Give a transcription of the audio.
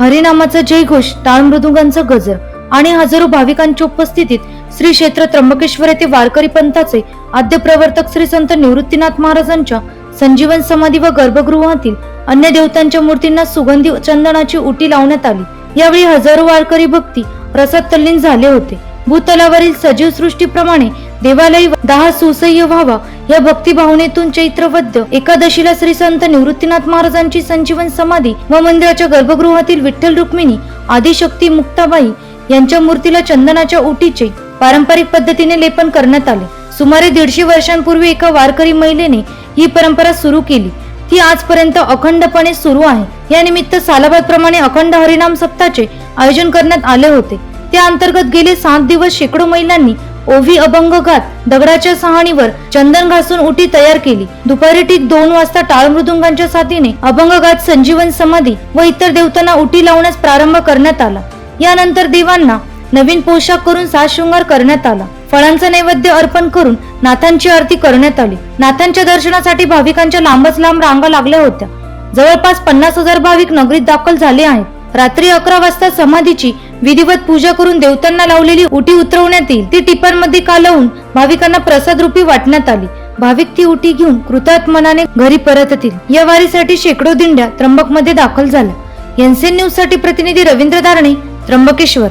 हरिनामाचा जयघोष टाळमृदुंगांचा गजर आणि हजारो भाविकांच्या उपस्थितीत श्री क्षेत्र त्र्यंबकेश्वर येथे वारकरी पंथाचे आद्य प्रवर्तक श्री संत निवृत्तीनाथ महाराजांच्या संजीवन समाधी व गर्भगृहातील अन्य देवतांच्या मूर्तींना सुगंधी चंदनाची उटी लावण्यात आली. यावेळी हजारो वारकरी भक्ती रसात तल्लीन झाले होते. भूतलावरील सजीव सृष्टीप्रमाणे देवालय दहा सुसह्य व्हावा. या भक्ती भावनेतून चैत्रवद्य एकादशीला श्री संत निवृत्तीनाथ महाराजांची संजीवन समाधी व मंदिराच्या गर्भगृहातील विठ्ठल रुक्मिणी आदिशक्ती मुक्ताबाई यांच्या मूर्तीला चंदनाच्या ओटीचे पारंपरिक पद्धतीने लेपन करण्यात आले. सुमारे दीडशे वर्षांपूर्वी एका वारकरी महिलेने ही परंपरा सुरू केली. ती आजपर्यंत अखंडपणे सुरू आहे. या निमित्त सालाबाद प्रमाणे अखंड हरिनाम सप्ताचे आयोजन करण्यात आले होते. त्या अंतर्गत गेले सात दिवस शेकडो महिलांनी ओवी अभंग गात दगडाच्या सहाणीवर चंदन घासून उटी तयार केली. दुपारी ठीक दोन वाजता टाळ मृदुंगांच्या साथीने अभंग गात संजीवन समाधी व इतर देवतांना उटी लावण्यास प्रारंभ करण्यात आला. यानंतर देवांना नवीन पोशाख करून साजशृंगार करण्यात आला. फळांचा नैवेद्य अर्पण करून नाथांची आरती करण्यात आली. नाथांच्या दर्शनासाठी भाविकांच्या लांबच लांब रांगा लागल्या होत्या. जवळपास पन्नास हजार भाविक नगरीत दाखल झाले आहेत. रात्री अकरा वाजता समाधीची विधिवत पूजा करून देवतांना लावलेली उटी उतरवण्यात येईल. ती टिपांमध्ये कालवून भाविकांना प्रसाद रूपी वाटण्यात आली. भाविक ती उटी घेऊन कृतार्थ मनाने घरी परततील. या वारीसाठी शेकडो दिंड्या त्र्यंबकमध्ये दाखल झाल्या. एनसीएन न्यूजसाठी प्रतिनिधी रवींद्र दारणे त्र्यंबकेश्वर.